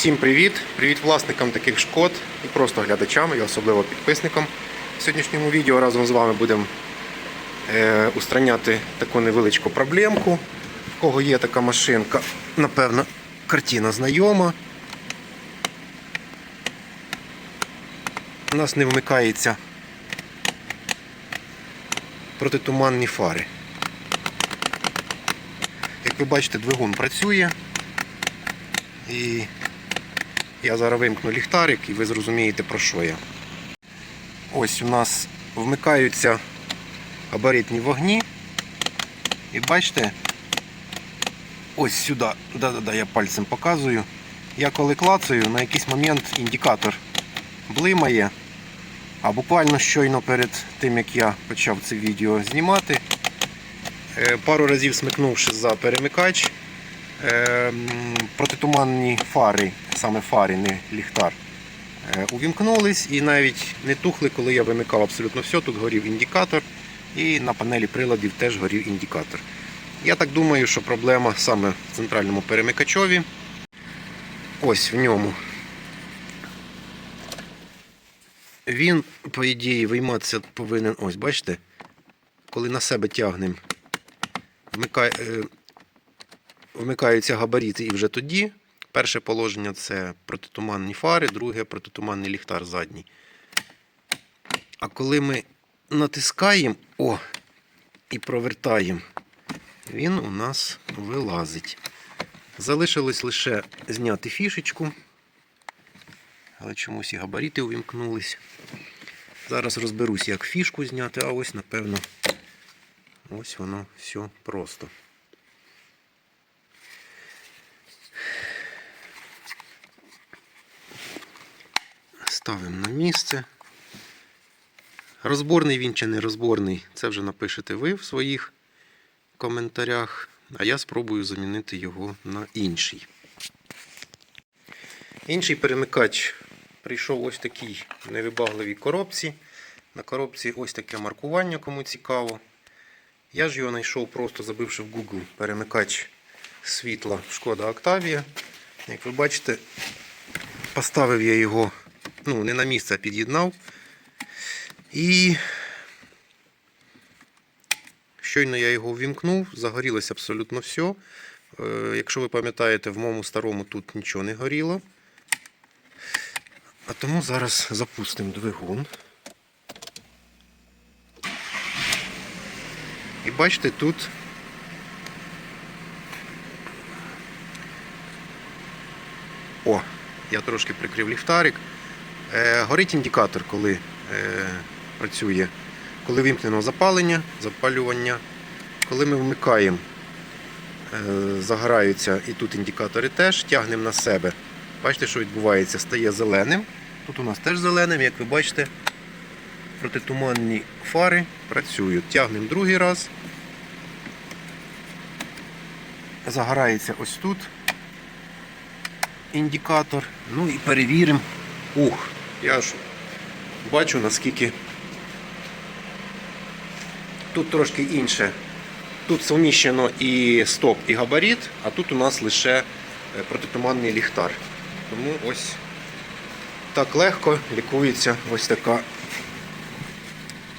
Всім привіт! Привіт власникам таких шкод і просто глядачам, і особливо підписникам. В сьогоднішньому відео разом з вами будемо е, устраняти таку невеличку проблемку. В кого є така машинка, напевно, картина знайома. У нас не вмикається протитуманні фари. Як ви бачите, двигун працює. І я зараз вимкну ліхтарик і ви зрозумієте про що я. Ось у нас вмикаються габаритні вогні. І бачите, ось сюди, да-да-да, я пальцем показую. Я коли клацаю, на якийсь момент індикатор блимає. А буквально щойно перед тим як я почав це відео знімати, е, пару разів смикнувши за перемикач, протитуманні фари, саме фари, не ліхтар, е, увімкнулись і навіть не тухли, коли я вимикав абсолютно все. Тут горів індикатор, і на панелі приладів теж горів індикатор. Я так думаю, що проблема саме в центральному перемикачові. Ось в ньому. Він, по ідеї, вийматися повинен. Ось, бачите, коли на себе тягнемо, вмикаються габарити і вже тоді. Перше положення це протитуманні фари, друге протитуманний ліхтар задній. А коли ми натискаємо о, і провертаємо, він у нас вилазить. Залишилось лише зняти фішечку. Але чомусь і габарити увімкнулись. Зараз розберусь, як фішку зняти, а ось, напевно, ось воно все просто. Ставимо на місце. Розборний він чи не розборний, це вже напишете ви в своїх коментарях, а я спробую замінити його на інший. Інший перемикач прийшов ось такій невибагливій коробці. На коробці ось таке маркування, кому цікаво. Я ж його знайшов просто забивши в Google перемикач світла Шкода Octavia. Як ви бачите, поставив я його ну, не на місце, під'єднав. І щойно я його ввімкнув, загорілося абсолютно все. Е, Якщо ви пам'ятаєте, в моєму старому тут нічого не горіло. А тому зараз запустимо двигун. І бачите, тут О, я трошки прикрив ліхтарик. Е, горить індикатор, коли е, працює, коли вимкнено запалення, запалювання. Коли ми вмикаємо, е, загораються і тут індикатори теж, тягнемо на себе. Бачите, що відбувається? Стає зеленим. Тут у нас теж зеленим, як ви бачите, протитуманні фари працюють. Тягнемо другий раз. Загорається ось тут індикатор. Ну і перевіримо. Ух, я ж бачу наскільки тут трошки інше. Тут суміщено і стоп, і габарит, а тут у нас лише е, протитуманний ліхтар. Тому ось так легко лікується ось така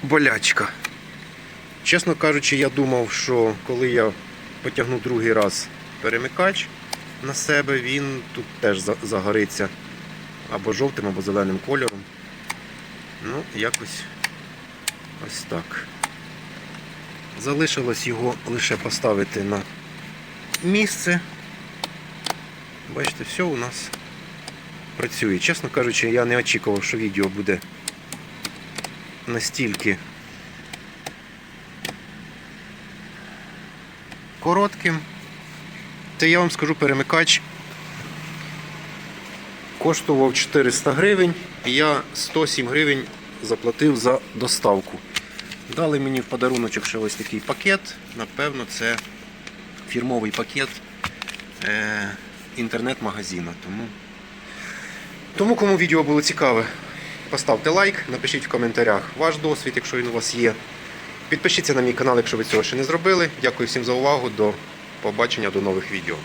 болячка. Чесно кажучи, я думав, що коли я потягну другий раз перемикач на себе, він тут теж загориться або жовтим, або зеленим кольором. Ну, якось ось так. Залишилось його лише поставити на місце. Бачите, все у нас працює. Чесно кажучи, я не очікував, що відео буде настільки коротким. Та я вам скажу, перемикач коштував 400 гривень, і я 107 гривень заплатив за доставку. Дали мені в подаруночок ще ось такий пакет. Напевно, це фірмовий пакет е, інтернет-магазину. Тому, тому кому відео було цікаве, поставте лайк, напишіть в коментарях ваш досвід, якщо він у вас є. Підпишіться на мій канал, якщо ви цього ще не зробили. Дякую всім за увагу. До побачення, до нових відео.